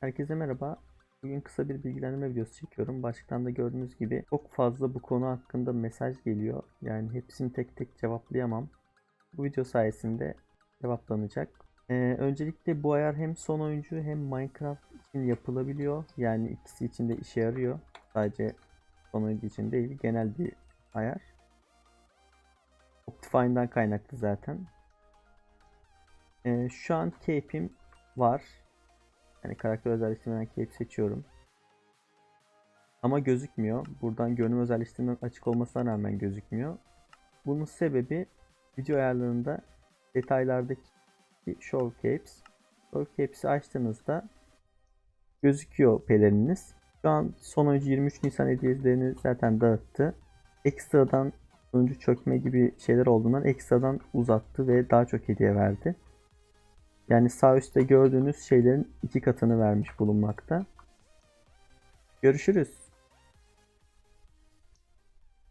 Herkese merhaba. Bugün kısa bir bilgilendirme videosu çekiyorum. Başlıktan da gördüğünüz gibi çok fazla bu konu hakkında mesaj geliyor. Yani hepsini tek tek cevaplayamam. Bu video sayesinde cevaplanacak. Ee, öncelikle bu ayar hem son oyuncu hem Minecraft için yapılabiliyor. Yani ikisi için de işe yarıyor. Sadece son oyuncu için değil, genel bir ayar. Optifine'dan kaynaklı zaten. Ee, şu an cape'im var. Yani karakter özelleştirmeden cape seçiyorum. Ama gözükmüyor. Buradan görünüm özelleştirmeden açık olmasına rağmen gözükmüyor. Bunun sebebi video ayarlarında detaylardaki show capes. Show capes'i açtığınızda gözüküyor pelerininiz. Şu an son oyuncu 23 Nisan hediyelerini zaten dağıttı. Ekstradan oyuncu çökme gibi şeyler olduğundan ekstradan uzattı ve daha çok hediye verdi. Yani sağ üstte gördüğünüz şeylerin iki katını vermiş bulunmakta. Görüşürüz.